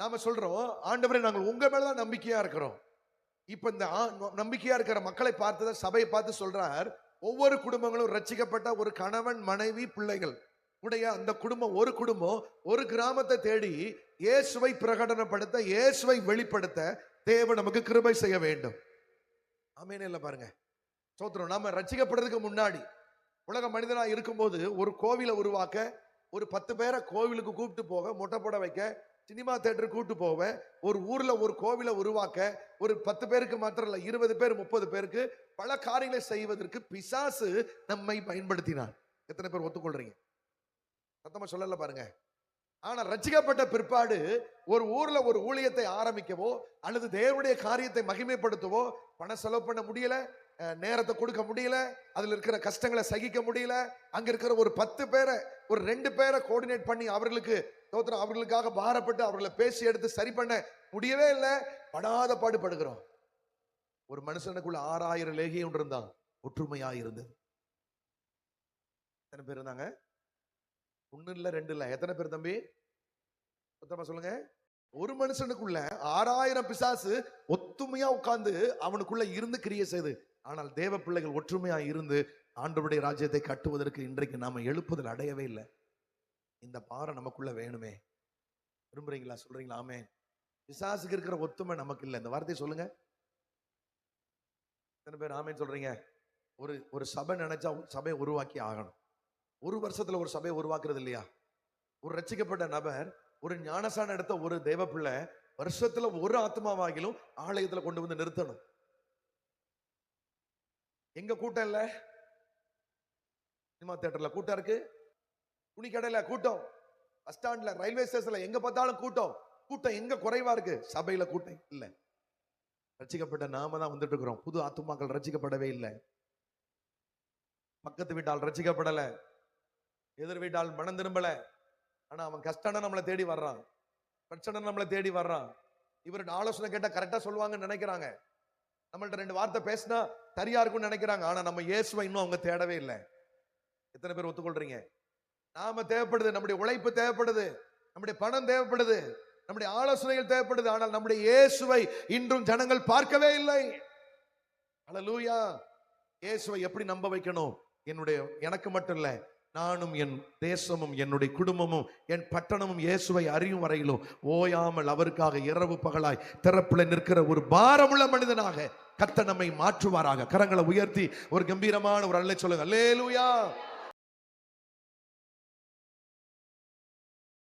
நாம சொல்றோம் ஆண்டவரை நாங்கள் உங்க மேலதான் நம்பிக்கையா இருக்கிறோம். இப்ப இந்த நம்பிக்கையா இருக்கிற மக்களை பார்த்துதான் சபையை பார்த்து சொல்றார். ஒவ்வொரு குடும்பங்களும் ரச்சிக்கப்பட்ட ஒரு கணவன் மனைவி பிள்ளைகள். உடைய அந்த குடும்பம் ஒரு குடும்பம் ஒரு கிராமத்தை தேடி இயேசுவை பிரகடனப்படுத்த இயேசுவை வெளிப்படுத்த தேவை நமக்கு கிருபை செய்ய வேண்டும். ஆமேனே இல்லை பாருங்க. சோத்திரம் நாம ரச்சிக்கப்படுறதுக்கு முன்னாடி உலக மனிதனாக இருக்கும்போது ஒரு கோவிலை உருவாக்க ஒரு பத்து பேரை கோவிலுக்கு கூப்பிட்டு போக மொட்டை போட வைக்க சினிமா தேட்டருக்கு கூப்பிட்டு போவேன் ஒரு ஊரில் ஒரு கோவிலை உருவாக்க ஒரு பத்து பேருக்கு மாத்திரம் இல்லை இருபது பேர் முப்பது பேருக்கு பல காரியங்களை செய்வதற்கு பிசாசு நம்மை பயன்படுத்தினார் எத்தனை பேர் ஒத்துக்கொள்றீங்க? சத்தமாக சொல்லல பாருங்க. ஆனால் ரசிக்கப்பட்ட பிற்பாடு ஒரு ஊரில் ஒரு ஊழியத்தை ஆரம்பிக்கவோ அல்லது தேவனுடைய காரியத்தை மகிமைப்படுத்தவோ பணம் செலவு பண்ண முடியல நேரத்தை கொடுக்க முடியல அதில் இருக்கிற கஷ்டங்களை சகிக்க முடியல அங்கே இருக்கிற ஒரு பத்து பேரை ஒரு ரெண்டு பேரை கோஆர்டினேட் பண்ணி அவர்களுக்கு தோத்திரம் அவர்களுக்காக பாரப்பட்டு அவர்களை பேசி எடுத்து சரி பண்ண முடியவே இல்லை. படாத பாடுபடுகிறோம். ஒரு மனுஷனுக்குள்ள ஆறாயிரம் லேகியம் இருந்தான் ஒற்றுமையா இருந்தது. எத்தனை பேர் இருந்தாங்க? ஒண்ணு இல்ல ரெண்டு இல்ல. எத்தனை பேர் தம்பி? சுத்தமா சொல்லுங்க. ஒரு மனுஷனுக்குள்ள ஆறாயிரம் பிசாசு ஒத்துமையா உட்கார்ந்து அவனுக்குள்ள இருந்து கிரியை செய்து ஆனால் தேவ பிள்ளைகள் ஒற்றுமையா இருந்து ஆண்டவருடைய ராஜ்யத்தை கட்டுவதற்கு இன்றைக்கு நாம எழுப்புதல் அடையவே இல்லை. இந்த பாறை நமக்குள்ள வேணுமே. விரும்புறீங்களா? சொல்றீங்களா? ஆமே பிசாசுக்கு இருக்கிற ஒத்துமை நமக்கு இல்லை. இந்த வார்த்தையை சொல்லுங்க. எத்தனை பேர் ஆமேன்னு சொல்றீங்க? ஒரு ஒரு சபை நினைச்சா சபையை உருவாக்கி ஆகணும். ஒரு வருஷத்துல ஒரு சபையை உருவாக்குறது இல்லையா? ஒரு ரசிக்கப்பட்ட நபர் ஒரு ஞானசான இடத்த ஒரு தேவ பிள்ளை வருஷத்துல ஒரு ஆத்மாவாகிலும் ஆலயத்துல கொண்டு வந்து நிறுத்தணும். எங்க கூட்டம் இல்ல? சினிமா தியேட்டர்ல கூட்டம் இருக்கு. துணி கடையில் கூட்டம். பஸ் ஸ்டாண்ட்ல ரயில்வே ஸ்டேஷன்ல எங்க பார்த்தாலும் கூட்டம். கூட்டம் எங்க குறைவா இருக்கு? சபையில கூட்டம் இல்ல. ரசிக்கப்பட்ட நாம தான் வந்துட்டு இருக்கிறோம். புது ஆத்துமாக்கள் ரசிக்கப்படவே இல்லை. பக்கத்து வீட்டால் ரசிக்கப்படலை. எதிர் வீட்டால் மனம் திரும்பலை. ஆனா அவன் கஷ்டம்னா நம்மளை தேடி வர்றான். பிரச்சனை நம்மளை தேடி வர்றான். இவரோட ஆலோசனை கேட்டா கரெக்டா சொல்லுவாங்கன்னு நினைக்கிறாங்க. நம்மள்ட்ட ரெண்டு வார்த்தை பேசினா சரியா இருக்கும்னு நினைக்கிறாங்க. ஆனா நம்ம இயேசுவை இன்னும் அவங்க தேடவே இல்லை. எத்தனை பேர் ஒத்துக்கொள்றீங்க? நாம தேவைப்படுது நம்முடைய உழைப்பு தேவைப்படுது நம்முடைய பணம் தேவைப்படுது நம்முடைய ஆலோசனைகள் தேவைப்படுது ஆனால் நம்முடைய இயேசுவை இன்றும் ஜனங்கள் பார்க்கவே இல்லை. அலலூயா. இயேசுவை எப்படி நம்ப வைக்கணும்? என்னுடைய எனக்கு மட்டும் இல்ல நானும் என் தேசமும் என்னுடைய குடும்பமும் என் பட்டணமும் இயேசுவை அறியும் வரையிலும் ஓயாமல் அவருக்காக இரவு பகலாய் திறப்புல நிற்கிற ஒரு பாரமுள்ள மனிதனாக கத்த நம்மை மாற்றுவாராக. கரங்களை உயர்த்தி ஒரு கம்பீரமான ஒரு அல்லை சொல்லுங்க. அல்லேலூயா